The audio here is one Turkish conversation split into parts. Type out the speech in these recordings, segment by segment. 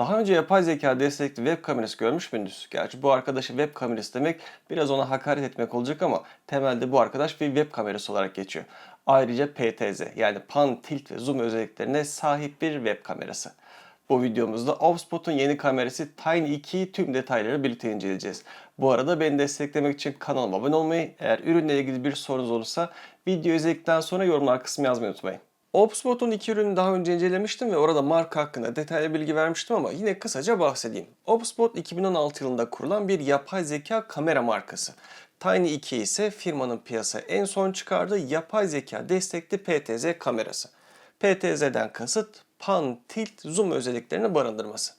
Daha önce yapay zeka destekli web kamerası görmüş müydünüz? Gerçi bu arkadaşı web kamerası demek biraz ona hakaret etmek olacak ama temelde bu arkadaş bir web kamerası olarak geçiyor. Ayrıca PTZ yani pan, tilt ve zoom özelliklerine sahip bir web kamerası. Bu videomuzda Offspot'un yeni kamerası Tiny 2'yi tüm detayları birlikte inceleyeceğiz. Bu arada beni desteklemek için kanalıma abone olmayı, eğer ürünle ilgili bir sorunuz olursa video izledikten sonra yorumlar kısmına yazmayı unutmayın. Opspot'un iki ürünü daha önce incelemiştim ve orada marka hakkında detaylı bilgi vermiştim ama yine kısaca bahsedeyim. Opspot 2016 yılında kurulan bir yapay zeka kamera markası. Tiny 2 ise firmanın piyasaya en son çıkardığı yapay zeka destekli PTZ kamerası. PTZ'den kasıt pan, tilt, zoom özelliklerini barındırması.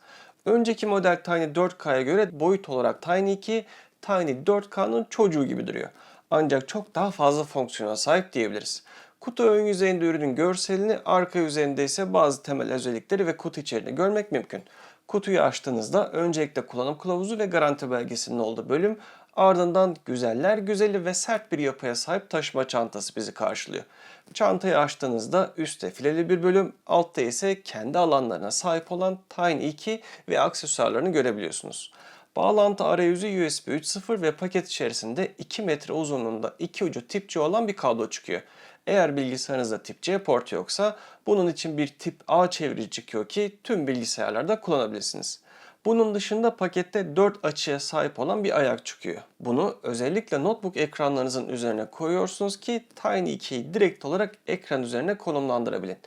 Önceki model Tiny 4K'ya göre boyut olarak Tiny 2, Tiny 4K'nın çocuğu gibi duruyor. Ancak çok daha fazla fonksiyona sahip diyebiliriz. Kutu ön yüzeyinde ürünün görselini, arka yüzeyinde ise bazı temel özellikleri ve kutu içeriğini görmek mümkün. Kutuyu açtığınızda öncelikle kullanım kılavuzu ve garanti belgesinin olduğu bölüm, ardından güzeller güzeli ve sert bir yapıya sahip taşıma çantası bizi karşılıyor. Çantayı açtığınızda üstte fileli bir bölüm, altta ise kendi alanlarına sahip olan Tiny 2 ve aksesuarlarını görebiliyorsunuz. Bağlantı arayüzü USB 3.0 ve paket içerisinde 2 metre uzunluğunda iki ucu tip olan bir kablo çıkıyor. Eğer bilgisayarınızda tip C portu yoksa bunun için bir tip A çevirici çıkıyor ki tüm bilgisayarlarda kullanabilirsiniz. Bunun dışında pakette 4 açıya sahip olan bir ayak çıkıyor. Bunu özellikle notebook ekranlarınızın üzerine koyuyorsunuz ki Tiny 2'yi direkt olarak ekran üzerine konumlandırabilin.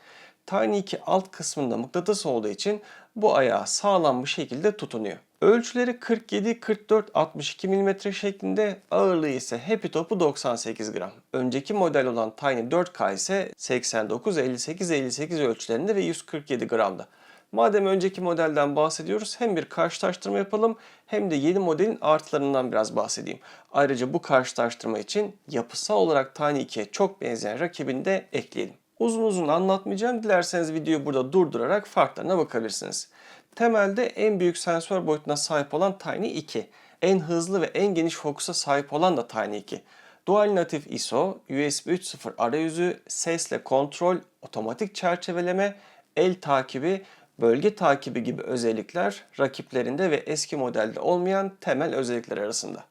Tiny 2 alt kısmında mıknatıs olduğu için bu ayağı sağlam bir şekilde tutunuyor. Ölçüleri 47, 44, 62 mm şeklinde, ağırlığı ise hepi topu 98 gram. Önceki model olan Tiny 4K ise 89, 58, 58 ölçülerinde ve 147 gramda. Madem önceki modelden bahsediyoruz hem bir karşılaştırma yapalım hem de yeni modelin artılarından biraz bahsedeyim. Ayrıca bu karşılaştırma için yapısal olarak Tiny 2'ye çok benzeyen rakibini de ekleyelim. Uzun uzun anlatmayacağım. Dilerseniz videoyu burada durdurarak farklarına bakabilirsiniz. Temelde en büyük sensör boyutuna sahip olan Tiny 2. En hızlı ve en geniş fokusa sahip olan da Tiny 2. Dual natif ISO, USB 3.0 arayüzü, sesle kontrol, otomatik çerçeveleme, el takibi, bölge takibi gibi özellikler rakiplerinde ve eski modelde olmayan temel özellikler arasında.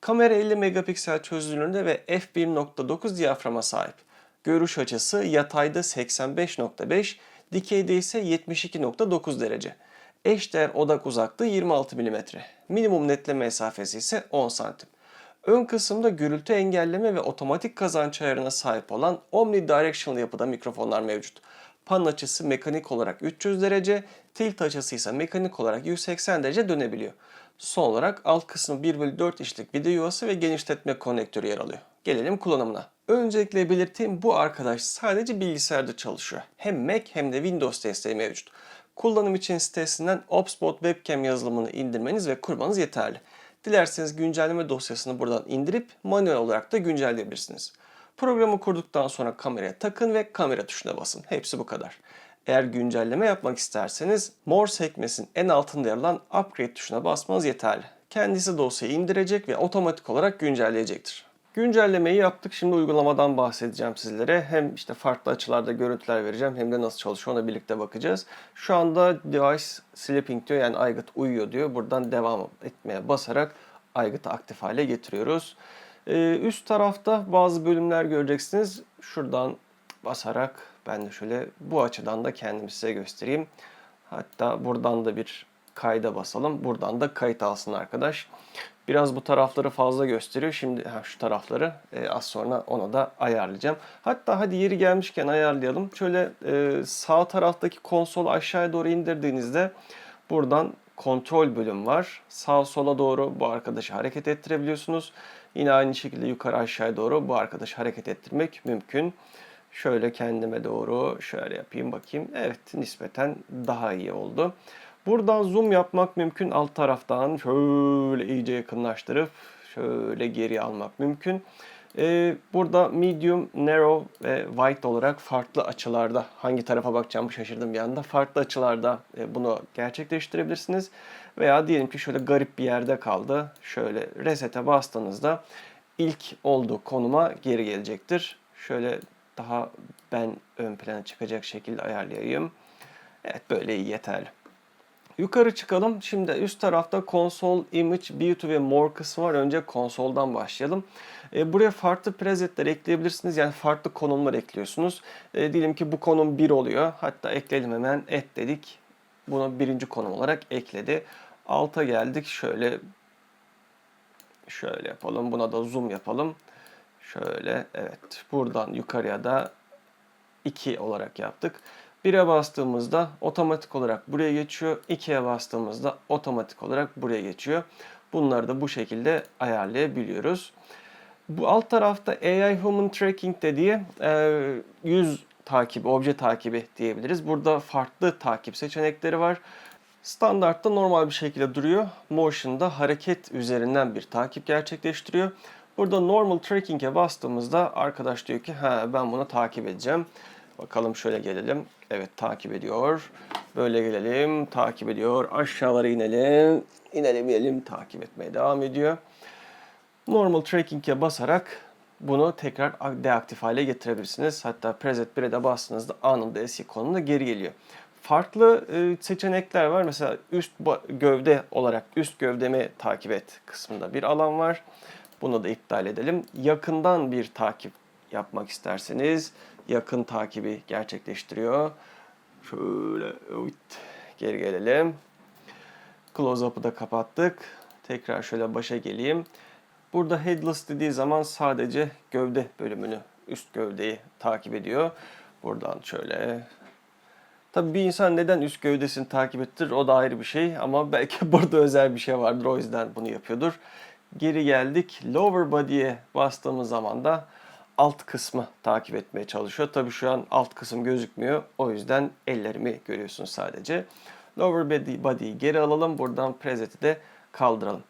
Kamera 50 megapiksel çözünürlüğünde ve f1.9 diyaframa sahip. Görüş açısı yatayda 85.5, dikeyde ise 72.9 derece. Eşdeğer odak uzaklığı 26 mm. Minimum netleme mesafesi ise 10 santim. Ön kısımda gürültü engelleme ve otomatik kazanç ayarına sahip olan omnidirectional yapıda mikrofonlar mevcut. Pan açısı mekanik olarak 300 derece, tilt açısı ise mekanik olarak 180 derece dönebiliyor. Son olarak alt kısmı 1 bölü 4 inçlik video yuvası ve genişletme konnektörü yer alıyor. Gelelim kullanımına. Öncelikle belirteyim bu arkadaş sadece bilgisayarda çalışıyor. Hem Mac hem de Windows desteği mevcut. Kullanım için sitesinden Opspot webcam yazılımını indirmeniz ve kurmanız yeterli. Dilerseniz güncelleme dosyasını buradan indirip manuel olarak da güncelleyebilirsiniz. Programı kurduktan sonra kameraya takın ve kamera tuşuna basın. Hepsi bu kadar. Eğer güncelleme yapmak isterseniz More sekmesinin en altında yer alan Upgrade tuşuna basmanız yeterli. Kendisi dosyayı indirecek ve otomatik olarak güncelleyecektir. Güncellemeyi yaptık. Şimdi uygulamadan bahsedeceğim sizlere. Hem işte farklı açılarda görüntüler vereceğim hem de nasıl çalışıyor ona birlikte bakacağız. Şu anda device sleeping diyor yani aygıt uyuyor diyor. Buradan devam etmeye basarak aygıtı aktif hale getiriyoruz. Ee, üst tarafta bazı bölümler göreceksiniz. Şuradan basarak ben de şöyle bu açıdan da kendimi size göstereyim. Hatta buradan da bir kayda basalım. Buradan da kayıt alsın arkadaş. Biraz bu tarafları fazla gösteriyor. Şimdi ha, şu tarafları e, az sonra ona da ayarlayacağım. Hatta hadi yeri gelmişken ayarlayalım. Şöyle e, sağ taraftaki konsolu aşağıya doğru indirdiğinizde buradan kontrol bölüm var. Sağ sola doğru bu arkadaşı hareket ettirebiliyorsunuz. Yine aynı şekilde yukarı aşağıya doğru bu arkadaşı hareket ettirmek mümkün. Şöyle kendime doğru şöyle yapayım bakayım. Evet nispeten daha iyi oldu. Buradan zoom yapmak mümkün. Alt taraftan şöyle iyice yakınlaştırıp şöyle geri almak mümkün. Ee, burada medium, narrow ve wide olarak farklı açılarda hangi tarafa bakacağımı şaşırdım bir anda. Farklı açılarda e, bunu gerçekleştirebilirsiniz. Veya diyelim ki şöyle garip bir yerde kaldı. Şöyle reset'e bastığınızda ilk olduğu konuma geri gelecektir. Şöyle daha ben ön plana çıkacak şekilde ayarlayayım. Evet böyle iyi yeterli. Yukarı çıkalım. Şimdi üst tarafta Console, Image, Beauty ve More kısmı var. Önce konsoldan başlayalım. E, buraya farklı presetler ekleyebilirsiniz. Yani farklı konumlar ekliyorsunuz. E, diyelim ki bu konum 1 oluyor. Hatta ekleyelim hemen. Et dedik. Bunu birinci konum olarak ekledi. Alta geldik. Şöyle şöyle yapalım. Buna da zoom yapalım. Şöyle evet. Buradan yukarıya da 2 olarak yaptık. 1'e bastığımızda otomatik olarak buraya geçiyor. 2'ye bastığımızda otomatik olarak buraya geçiyor. Bunları da bu şekilde ayarlayabiliyoruz. Bu alt tarafta AI Human Tracking dediği e, yüz takibi, obje takibi diyebiliriz. Burada farklı takip seçenekleri var. Standartta normal bir şekilde duruyor. Motion'da hareket üzerinden bir takip gerçekleştiriyor. Burada normal tracking'e bastığımızda arkadaş diyor ki ha ben bunu takip edeceğim. Bakalım şöyle gelelim. Evet takip ediyor. Böyle gelelim. Takip ediyor. Aşağılara inelim. İnelim inelim. Takip etmeye devam ediyor. Normal tracking'e basarak bunu tekrar deaktif hale getirebilirsiniz. Hatta preset 1'e de bastığınızda anında eski konumuna geri geliyor. Farklı e, seçenekler var. Mesela üst gövde olarak üst gövdemi takip et kısmında bir alan var. Bunu da iptal edelim. Yakından bir takip yapmak isterseniz yakın takibi gerçekleştiriyor. Şöyle evet, geri gelelim. Close-up'ı da kapattık. Tekrar şöyle başa geleyim. Burada headless dediği zaman sadece gövde bölümünü, üst gövdeyi takip ediyor. Buradan şöyle Tabii bir insan neden üst gövdesini takip ettirir o da ayrı bir şey ama belki burada özel bir şey vardır o yüzden bunu yapıyordur. Geri geldik. Lower body'ye bastığımız zaman da alt kısmı takip etmeye çalışıyor. Tabii şu an alt kısım gözükmüyor. O yüzden ellerimi görüyorsunuz sadece. Lower body, body'yi geri alalım. Buradan preset'i de kaldıralım.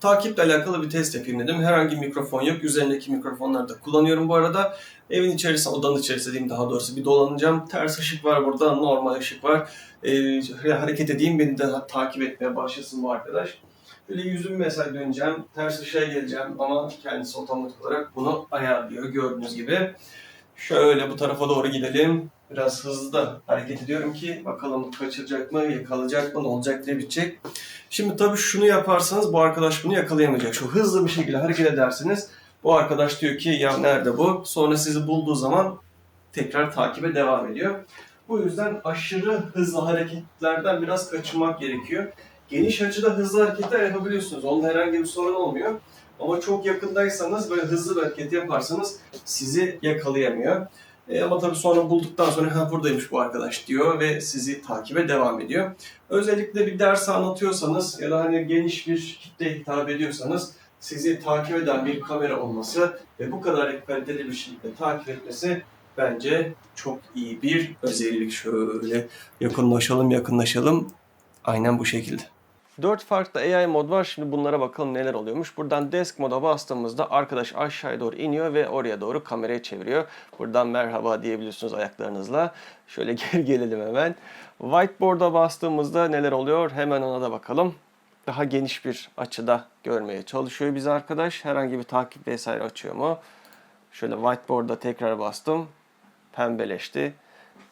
Takiple alakalı bir test yapayım dedim. Herhangi mikrofon yok. Üzerindeki mikrofonları da kullanıyorum bu arada. Evin içerisinde, odanın içerisinde diyeyim daha doğrusu bir dolanacağım. Ters ışık var burada, normal ışık var. Ee, hareket edeyim, beni de takip etmeye başlasın bu arkadaş. Böyle yüzümü mesela döneceğim, ters ışığa geleceğim ama kendisi otomatik olarak bunu ayarlıyor gördüğünüz gibi. Şöyle bu tarafa doğru gidelim. Biraz hızlı da hareket ediyorum ki bakalım kaçıracak mı, yakalayacak mı, ne olacak diye bitecek. Şimdi tabii şunu yaparsanız bu arkadaş bunu yakalayamayacak. Şu hızlı bir şekilde hareket edersiniz. Bu arkadaş diyor ki ya nerede bu? Sonra sizi bulduğu zaman tekrar takibe devam ediyor. Bu yüzden aşırı hızlı hareketlerden biraz kaçınmak gerekiyor. Geniş açıda hızlı hareketler yapabiliyorsunuz. Onda herhangi bir sorun olmuyor. Ama çok yakındaysanız böyle hızlı bir hareket yaparsanız sizi yakalayamıyor. E, ama tabii sonra bulduktan sonra ha buradaymış bu arkadaş diyor ve sizi takibe devam ediyor. Özellikle bir ders anlatıyorsanız ya da hani geniş bir kitleye hitap ediyorsanız sizi takip eden bir kamera olması ve bu kadar kaliteli bir şekilde takip etmesi bence çok iyi bir özellik. Şöyle yakınlaşalım yakınlaşalım. Aynen bu şekilde. 4 farklı AI mod var. Şimdi bunlara bakalım neler oluyormuş. Buradan desk moda bastığımızda arkadaş aşağıya doğru iniyor ve oraya doğru kamerayı çeviriyor. Buradan merhaba diyebiliyorsunuz ayaklarınızla. Şöyle geri gelelim hemen. Whiteboard'a bastığımızda neler oluyor? Hemen ona da bakalım. Daha geniş bir açıda görmeye çalışıyor bizi arkadaş. Herhangi bir takip vesaire açıyor mu? Şöyle whiteboard'a tekrar bastım. Pembeleşti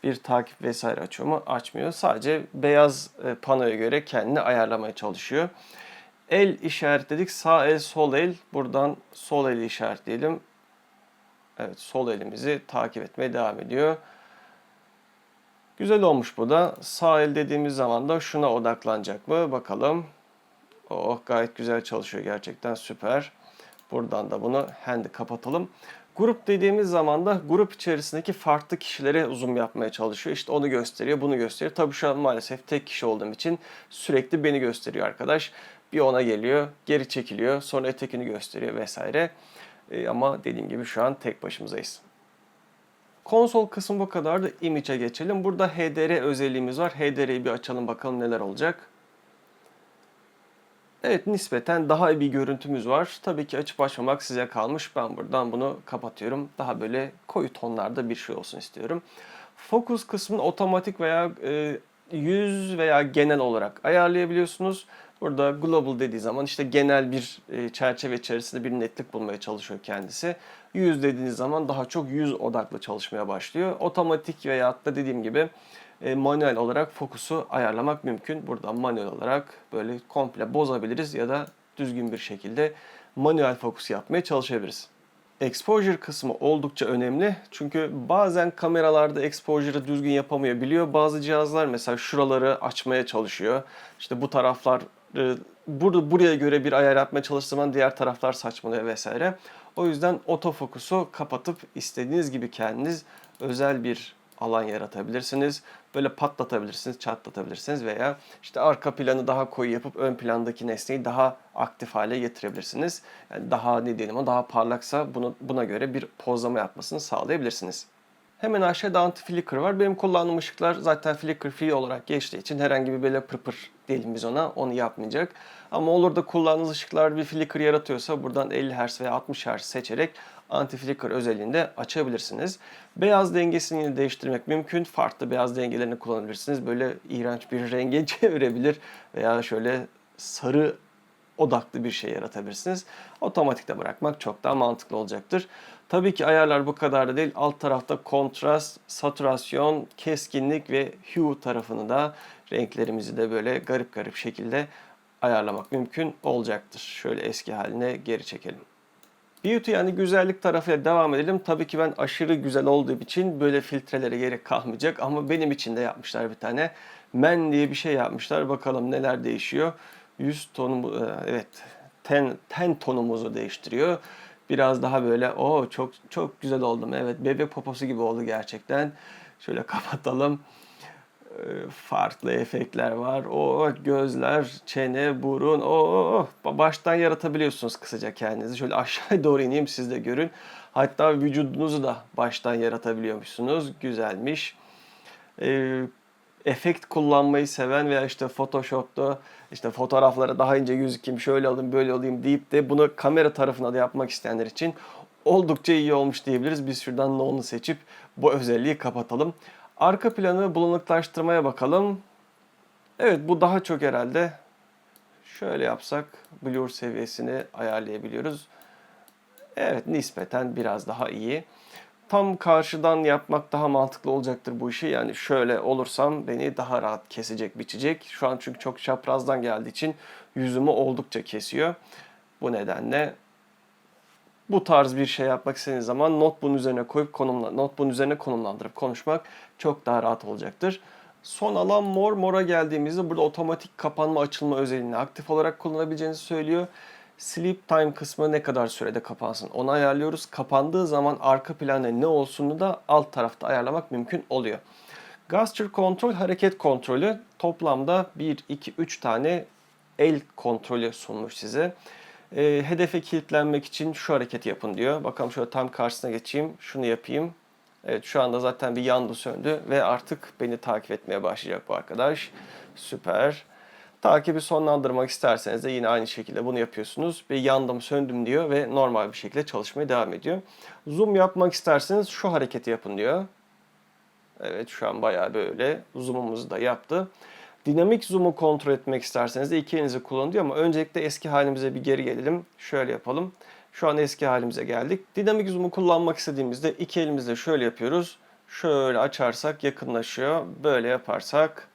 bir takip vesaire açıyor mu? Açmıyor. Sadece beyaz e, panoya göre kendini ayarlamaya çalışıyor. El işaretledik. Sağ el, sol el. Buradan sol eli işaretleyelim. Evet, sol elimizi takip etmeye devam ediyor. Güzel olmuş bu da. Sağ el dediğimiz zaman da şuna odaklanacak mı? Bakalım. Oh gayet güzel çalışıyor gerçekten süper. Buradan da bunu hand'i kapatalım. Grup dediğimiz zaman da grup içerisindeki farklı kişilere zoom yapmaya çalışıyor. İşte onu gösteriyor, bunu gösteriyor. Tabii şu an maalesef tek kişi olduğum için sürekli beni gösteriyor arkadaş. Bir ona geliyor, geri çekiliyor, sonra ötekini gösteriyor vesaire. Ee, ama dediğim gibi şu an tek başımızayız. Konsol kısmı bu kadar da image'e geçelim. Burada HDR özelliğimiz var. HDR'yi bir açalım bakalım neler olacak. Evet nispeten daha iyi bir görüntümüz var. Tabii ki açıp açmamak size kalmış. Ben buradan bunu kapatıyorum. Daha böyle koyu tonlarda bir şey olsun istiyorum. Fokus kısmını otomatik veya e, yüz veya genel olarak ayarlayabiliyorsunuz. Burada global dediği zaman işte genel bir e, çerçeve içerisinde bir netlik bulmaya çalışıyor kendisi. Yüz dediğiniz zaman daha çok yüz odaklı çalışmaya başlıyor. Otomatik veya da dediğim gibi e, manuel olarak fokusu ayarlamak mümkün. Buradan manuel olarak böyle komple bozabiliriz ya da düzgün bir şekilde manuel fokus yapmaya çalışabiliriz. Exposure kısmı oldukça önemli. Çünkü bazen kameralarda exposure'ı düzgün yapamayabiliyor. Bazı cihazlar mesela şuraları açmaya çalışıyor. İşte bu taraflar burada buraya göre bir ayar yapmaya çalıştığı zaman diğer taraflar saçmalıyor vesaire. O yüzden otofokusu kapatıp istediğiniz gibi kendiniz özel bir alan yaratabilirsiniz. Böyle patlatabilirsiniz, çatlatabilirsiniz veya işte arka planı daha koyu yapıp ön plandaki nesneyi daha aktif hale getirebilirsiniz. Yani daha ne diyelim o daha parlaksa bunu, buna göre bir pozlama yapmasını sağlayabilirsiniz. Hemen aşağıda anti flicker var. Benim kullandığım ışıklar zaten flicker free olarak geçtiği için herhangi bir böyle pırpır diyelim biz ona onu yapmayacak. Ama olur da kullandığınız ışıklar bir flicker yaratıyorsa buradan 50 Hz veya 60 Hz seçerek anti flicker özelliğini de açabilirsiniz. Beyaz dengesini değiştirmek mümkün. Farklı beyaz dengelerini kullanabilirsiniz. Böyle iğrenç bir renge çevirebilir veya şöyle sarı odaklı bir şey yaratabilirsiniz. Otomatikte bırakmak çok daha mantıklı olacaktır. Tabii ki ayarlar bu kadar da değil. Alt tarafta kontrast, saturasyon, keskinlik ve hue tarafını da renklerimizi de böyle garip garip şekilde ayarlamak mümkün olacaktır. Şöyle eski haline geri çekelim. Beauty yani güzellik tarafıyla devam edelim. Tabii ki ben aşırı güzel olduğum için böyle filtrelere gerek kalmayacak ama benim için de yapmışlar bir tane. Men diye bir şey yapmışlar. Bakalım neler değişiyor. Yüz tonu e, evet ten, ten tonumuzu değiştiriyor. Biraz daha böyle o çok çok güzel oldum. Evet bebek poposu gibi oldu gerçekten. Şöyle kapatalım. Farklı efektler var. O gözler, çene, burun. O baştan yaratabiliyorsunuz kısaca kendinizi. Şöyle aşağıya doğru ineyim siz de görün. Hatta vücudunuzu da baştan yaratabiliyormuşsunuz. Güzelmiş. Ee, efekt kullanmayı seven veya işte Photoshop'ta işte fotoğraflara daha ince gözükeyim, şöyle alayım, böyle alayım deyip de bunu kamera tarafına da yapmak isteyenler için oldukça iyi olmuş diyebiliriz. Biz şuradan No'nu seçip bu özelliği kapatalım. Arka planı bulanıklaştırmaya bakalım. Evet bu daha çok herhalde. Şöyle yapsak blur seviyesini ayarlayabiliyoruz. Evet nispeten biraz daha iyi. Tam karşıdan yapmak daha mantıklı olacaktır bu işi. Yani şöyle olursam beni daha rahat kesecek, biçecek. Şu an çünkü çok çaprazdan geldiği için yüzümü oldukça kesiyor. Bu nedenle bu tarz bir şey yapmak istediğiniz zaman notebook'un üzerine koyup konumla, notebook'un üzerine konumlandırıp konuşmak çok daha rahat olacaktır. Son alan mor. Mor'a geldiğimizde burada otomatik kapanma açılma özelliğini aktif olarak kullanabileceğinizi söylüyor. Sleep time kısmı ne kadar sürede kapansın onu ayarlıyoruz. Kapandığı zaman arka planda ne olsununu da alt tarafta ayarlamak mümkün oluyor. Gesture Control hareket kontrolü toplamda 1, 2, 3 tane el kontrolü sunmuş size. E, hedefe kilitlenmek için şu hareketi yapın diyor. Bakalım şöyle tam karşısına geçeyim. Şunu yapayım. Evet şu anda zaten bir yandı söndü ve artık beni takip etmeye başlayacak bu arkadaş. Süper. Takibi sonlandırmak isterseniz de yine aynı şekilde bunu yapıyorsunuz. Ve yandım söndüm diyor ve normal bir şekilde çalışmaya devam ediyor. Zoom yapmak isterseniz şu hareketi yapın diyor. Evet şu an bayağı böyle zoom'umuzu da yaptı. Dinamik zoom'u kontrol etmek isterseniz de iki elinizi kullanın diyor ama öncelikle eski halimize bir geri gelelim. Şöyle yapalım. Şu an eski halimize geldik. Dinamik zoom'u kullanmak istediğimizde iki elimizle şöyle yapıyoruz. Şöyle açarsak yakınlaşıyor. Böyle yaparsak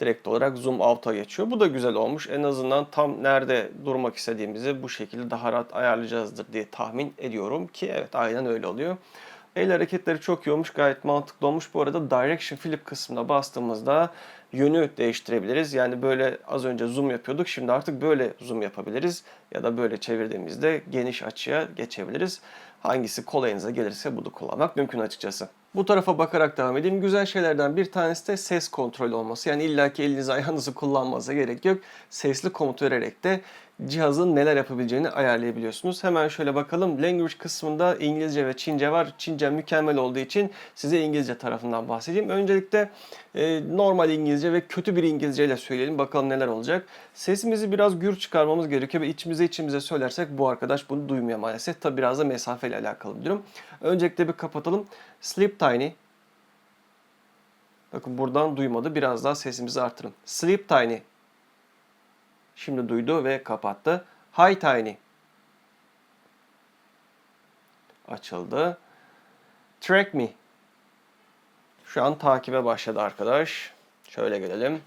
direkt olarak zoom out'a geçiyor. Bu da güzel olmuş. En azından tam nerede durmak istediğimizi bu şekilde daha rahat ayarlayacağızdır diye tahmin ediyorum ki evet aynen öyle oluyor. El hareketleri çok olmuş. Gayet mantıklı olmuş. Bu arada Direction Flip kısmına bastığımızda yönü değiştirebiliriz. Yani böyle az önce zoom yapıyorduk. Şimdi artık böyle zoom yapabiliriz. Ya da böyle çevirdiğimizde geniş açıya geçebiliriz. Hangisi kolayınıza gelirse bunu kullanmak mümkün açıkçası. Bu tarafa bakarak devam edeyim. Güzel şeylerden bir tanesi de ses kontrolü olması. Yani illaki elinizi ayağınızı kullanmanıza gerek yok. Sesli komut vererek de cihazın neler yapabileceğini ayarlayabiliyorsunuz. Hemen şöyle bakalım. Language kısmında İngilizce ve Çince var. Çince mükemmel olduğu için size İngilizce tarafından bahsedeyim. Öncelikle e, normal İngilizce ve kötü bir İngilizce ile söyleyelim. Bakalım neler olacak. Sesimizi biraz gür çıkarmamız gerekiyor ve içimize içimize söylersek bu arkadaş bunu duymuyor maalesef. Tabi biraz da mesafeyle alakalı bir durum. Öncelikle bir kapatalım. Sleep Tiny. Bakın buradan duymadı. Biraz daha sesimizi artırın. Sleep Tiny. Şimdi duydu ve kapattı. Hi Tiny. Açıldı. Track me. Şu an takibe başladı arkadaş. Şöyle gelelim.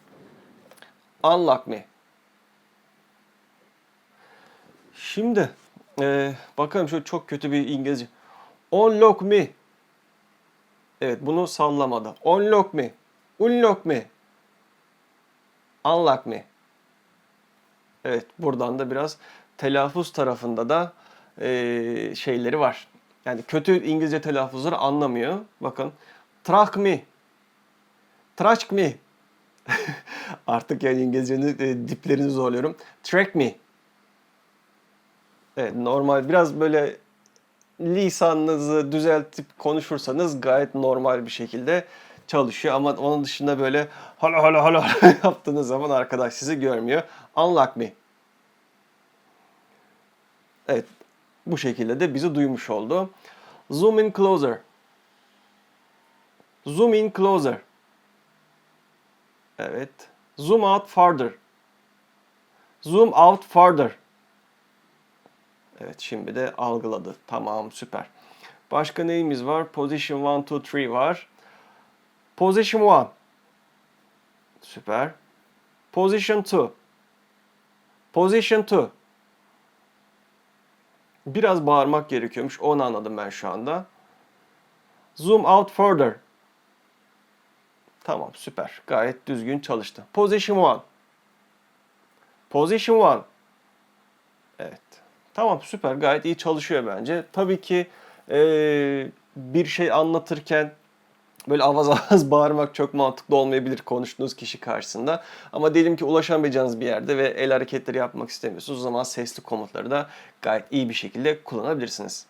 Unlock me. Şimdi e, bakalım şu çok kötü bir İngilizce. Unlock me. Evet bunu sallamadı. Unlock me. Unlock me. Unlock me. Evet buradan da biraz telaffuz tarafında da e, şeyleri var. Yani kötü İngilizce telaffuzları anlamıyor. Bakın. Trach me. Track me. Artık yani İngilizcenin e, diplerini zorluyorum. Track me. Evet normal biraz böyle lisanınızı düzeltip konuşursanız gayet normal bir şekilde çalışıyor. Ama onun dışında böyle hala hala hala yaptığınız zaman arkadaş sizi görmüyor. Unlock me. Evet bu şekilde de bizi duymuş oldu. Zoom in closer. Zoom in closer. Evet. Zoom out farther. Zoom out farther. Evet şimdi de algıladı. Tamam süper. Başka neyimiz var? Position 1, 2, 3 var. Position 1. Süper. Position 2. Position 2. Biraz bağırmak gerekiyormuş. Onu anladım ben şu anda. Zoom out further. Tamam süper. Gayet düzgün çalıştı. Position 1. Position 1. Evet. Tamam süper. Gayet iyi çalışıyor bence. Tabii ki eee, bir şey anlatırken böyle avaz avaz bağırmak çok mantıklı olmayabilir konuştuğunuz kişi karşısında. Ama diyelim ki ulaşamayacağınız bir yerde ve el hareketleri yapmak istemiyorsunuz. O zaman sesli komutları da gayet iyi bir şekilde kullanabilirsiniz.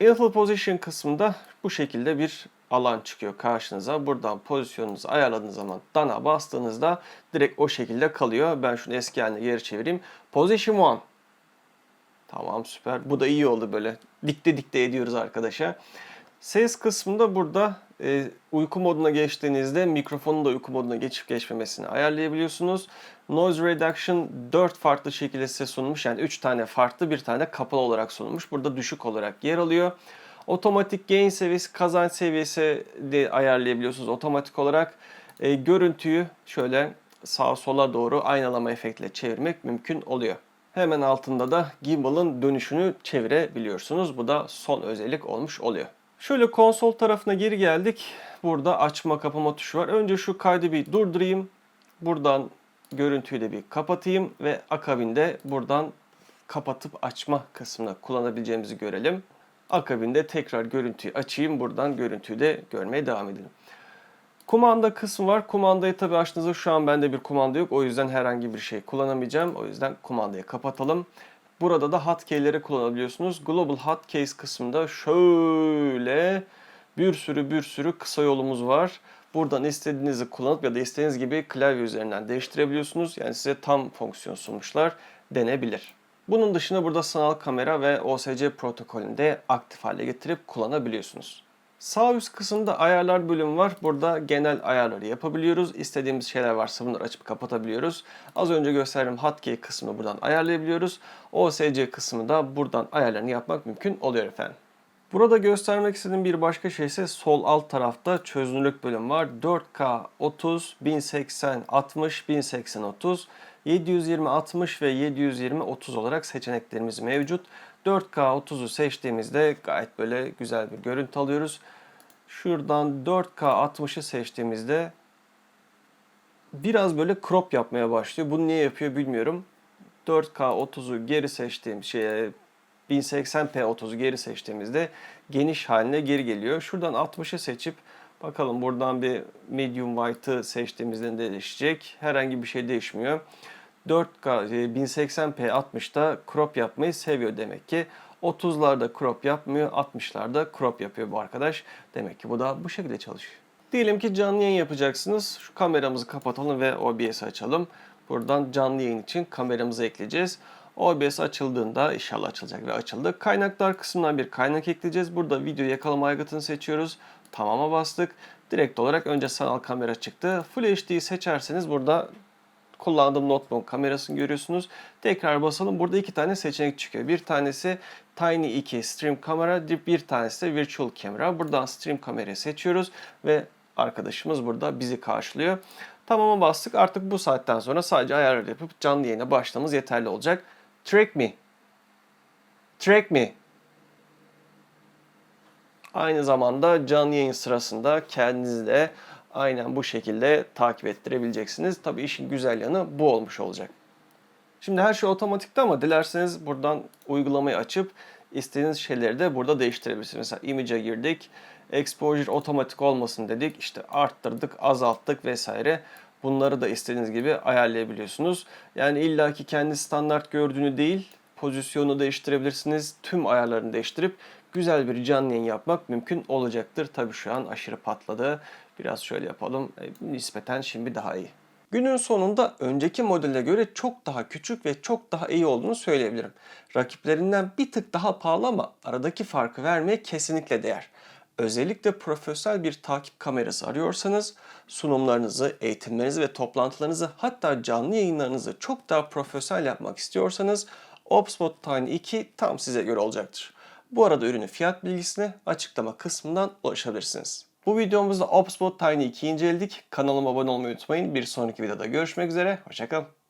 Info Position kısmında bu şekilde bir alan çıkıyor karşınıza. Buradan pozisyonunuzu ayarladığınız zaman dana bastığınızda direkt o şekilde kalıyor. Ben şunu eski haline geri çevireyim. Position 1. Tamam süper. Bu da iyi oldu böyle. Dikte dikte ediyoruz arkadaşa. Ses kısmında burada e, uyku moduna geçtiğinizde mikrofonun da uyku moduna geçip geçmemesini ayarlayabiliyorsunuz. Noise Reduction 4 farklı şekilde size sunulmuş. Yani 3 tane farklı bir tane kapalı olarak sunulmuş. Burada düşük olarak yer alıyor. Otomatik gain seviyesi, kazanç seviyesi de ayarlayabiliyorsunuz otomatik olarak. E, görüntüyü şöyle sağa sola doğru aynalama efektiyle çevirmek mümkün oluyor. Hemen altında da gimbal'ın dönüşünü çevirebiliyorsunuz. Bu da son özellik olmuş oluyor. Şöyle konsol tarafına geri geldik. Burada açma kapama tuşu var. Önce şu kaydı bir durdurayım. Buradan görüntüyü de bir kapatayım ve akabinde buradan kapatıp açma kısmına kullanabileceğimizi görelim. Akabinde tekrar görüntüyü açayım. Buradan görüntüyü de görmeye devam edelim. Kumanda kısmı var. Kumandayı tabii açtığınızda şu an bende bir kumanda yok. O yüzden herhangi bir şey kullanamayacağım. O yüzden kumandayı kapatalım. Burada da hotkey'leri kullanabiliyorsunuz. Global Hotkeys kısmında şöyle bir sürü bir sürü kısa yolumuz var. Buradan istediğinizi kullanıp ya da istediğiniz gibi klavye üzerinden değiştirebiliyorsunuz. Yani size tam fonksiyon sunmuşlar denebilir. Bunun dışında burada sanal kamera ve OSC protokolünü de aktif hale getirip kullanabiliyorsunuz. Sağ üst kısımda ayarlar bölümü var. Burada genel ayarları yapabiliyoruz. İstediğimiz şeyler varsa bunları açıp kapatabiliyoruz. Az önce gösterdiğim hotkey kısmını buradan ayarlayabiliyoruz. OSC kısmı da buradan ayarlarını yapmak mümkün oluyor efendim. Burada göstermek istediğim bir başka şey ise sol alt tarafta çözünürlük bölümü var. 4K 30, 1080 60, 1080 30, 720 60 ve 720 30 olarak seçeneklerimiz mevcut. 4K 30'u seçtiğimizde gayet böyle güzel bir görüntü alıyoruz. Şuradan 4K 60'ı seçtiğimizde biraz böyle crop yapmaya başlıyor. Bunu niye yapıyor bilmiyorum. 4K 30'u geri seçtiğim şeye 1080p 30'u geri seçtiğimizde geniş haline geri geliyor. Şuradan 60'ı seçip bakalım buradan bir medium white'ı seçtiğimizde ne değişecek. Herhangi bir şey değişmiyor. 4K 1080p 60'da crop yapmayı seviyor demek ki. 30'larda crop yapmıyor, 60'larda crop yapıyor bu arkadaş. Demek ki bu da bu şekilde çalışıyor. Diyelim ki canlı yayın yapacaksınız. Şu kameramızı kapatalım ve OBS açalım. Buradan canlı yayın için kameramızı ekleyeceğiz. OBS açıldığında inşallah açılacak ve açıldı. Kaynaklar kısmından bir kaynak ekleyeceğiz. Burada video yakalama aygıtını seçiyoruz. Tamama bastık. Direkt olarak önce sanal kamera çıktı. Full HD'yi seçerseniz burada kullandığım notebook kamerasını görüyorsunuz. Tekrar basalım. Burada iki tane seçenek çıkıyor. Bir tanesi Tiny 2 Stream kamera, bir tanesi de Virtual kamera. Buradan Stream kamerayı seçiyoruz ve arkadaşımız burada bizi karşılıyor. Tamam'a bastık. Artık bu saatten sonra sadece ayarları yapıp canlı yayına başlamamız yeterli olacak. Track me. Track me. Aynı zamanda canlı yayın sırasında kendinizi de aynen bu şekilde takip ettirebileceksiniz. Tabii işin güzel yanı bu olmuş olacak. Şimdi her şey otomatikte ama dilerseniz buradan uygulamayı açıp istediğiniz şeyleri de burada değiştirebilirsiniz. Mesela image'e girdik. Exposure otomatik olmasın dedik. İşte arttırdık, azalttık vesaire. Bunları da istediğiniz gibi ayarlayabiliyorsunuz. Yani illaki kendi standart gördüğünü değil, pozisyonu değiştirebilirsiniz. Tüm ayarlarını değiştirip güzel bir canlı yayın yapmak mümkün olacaktır. Tabii şu an aşırı patladı. Biraz şöyle yapalım. E, nispeten şimdi daha iyi. Günün sonunda önceki modele göre çok daha küçük ve çok daha iyi olduğunu söyleyebilirim. Rakiplerinden bir tık daha pahalı ama aradaki farkı vermeye kesinlikle değer. Özellikle profesyonel bir takip kamerası arıyorsanız sunumlarınızı, eğitimlerinizi ve toplantılarınızı hatta canlı yayınlarınızı çok daha profesyonel yapmak istiyorsanız OpSpot Tiny 2 tam size göre olacaktır. Bu arada ürünün fiyat bilgisine açıklama kısmından ulaşabilirsiniz. Bu videomuzda OpSpot Tiny 2'yi inceledik. Kanalıma abone olmayı unutmayın. Bir sonraki videoda görüşmek üzere. Hoşçakalın.